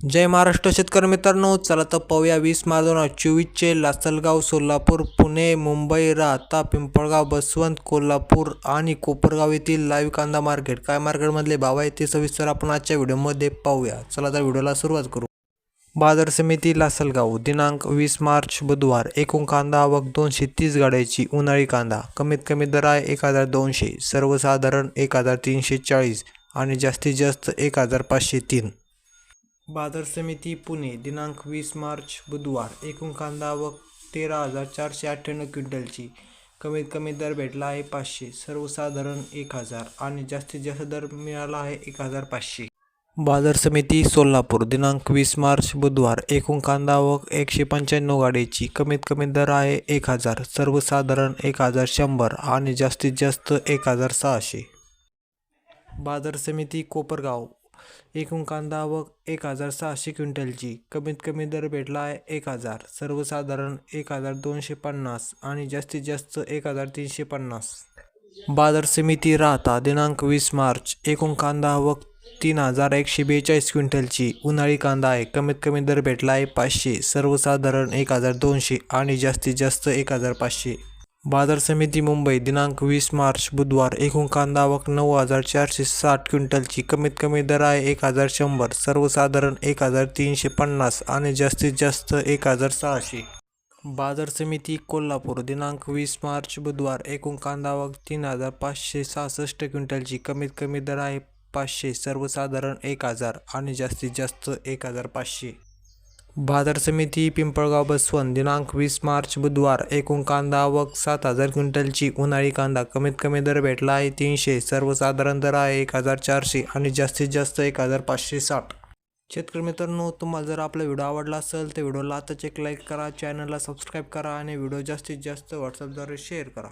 जय महाराष्ट्र शेतकरी मित्रांनो. चला तर पाहूया वीस मार्च दोन हजार चोवीसचे लासलगाव सोलापूर पुणे मुंबई राहता पिंपळगाव बसवंत कोल्हापूर आणि कोपरगाव येथील लाईव्ह कांदा मार्केट. काय मार्केटमधले भाव आहे ते सविस्तर आपण आजच्या व्हिडिओमध्ये पाहूया. चला तर व्हिडिओला सुरुवात करू. बाजार समिती लासलगाव दिनांक वीस मार्च बुधवार. एकूण कांदा आवक दोनशे तीस गाड्याची उन्हाळी कांदा. कमीत कमी दर आहे एक हजार दोनशे सर्वसाधारण एक हजार तीनशे चाळीस आणि जास्तीत जास्त एक हजार पाचशे तीन. बाजार समिती पुणे दिनांक वीस मार्च बुधवार. एकूण कांदा व तेरा हजार चारशे अठ्ठ्याण्णव क्विंटलची कमीत कमी दर भेटला आहे पाचशे. सर्वसाधारण एक हजार आणि जास्तीत जास्त दर मिळाला आहे एक हजार पाचशे. बाजार समिती सोलापूर दिनांक वीस मार्च बुधवार. एकूण कांदा व एकशे पंच्याण्णव गाडीची कमीत कमी दर आहे एक हजार. सर्वसाधारण एक हजार शंभर आणि जास्तीत जास्त एक हजार सहाशे. बाजार समिती कोपरगाव. एकूण कांदा आवक एक हजार सहाशे क्विंटलची. कमीत कमी दर भेटला आहे एक हजार. सर्वसाधारण एक हजार दोनशे पन्नास आणि जास्तीत जास्त एक हजार तीनशे पन्नास. बाजार समिती राहता दिनांक वीस मार्च. एकूण कांदा आवक तीन हजार एकशे बेचाळीस क्विंटलची उन्हाळी कांदा आहे. कमीत कमी दर भेटला आहे पाचशे. सर्वसाधारण एक हजार दोनशे आणि जास्तीत जास्त एक हजार पाचशे. बाजार समिती मुंबई दिनांक वीस मार्च बुधवार एकूण कांदा आवक नऊ हजार चारशे साठ क्विंटलची. कमीत कमी दर आहे एक हजार शंभर सर्वसाधारण एक हजार तीनशे पन्नास आणि जास्तीत जास्त एक हजार सहाशे. बाजार समिती कोल्हापूर दिनांक वीस मार्च बुधवार एकूण कांदा आवक तीन हजार पाचशे सहासष्ट क्विंटलची. कमीत कमी दर आहे पाचशे सर्वसाधारण एक हजार आणि जास्तीत जास्त एक हजार पाचशे. बाजार समिती पिंपळगाव बसवन दिनांक वीस मार्च बुधवार एकूण कांदा आवक सात हजार क्विंटलची. उन्हाळी कांदा कमीत कमी दर भेटला आहे तीनशे. सर्वसाधारण दर आहे एक हजार चारशे आणि जास्तीत जास्त एक हजार पाचशे साठ. शेतकरी मित्रांनो तुम्हाला जर आपला व्हिडिओ आवडला असेल तर व्हिडिओला आताच एक लाईक करा चॅनलला सबस्क्राईब करा आणि व्हिडिओ जास्तीत जास्त व्हॉट्सअपद्वारे शेअर करा.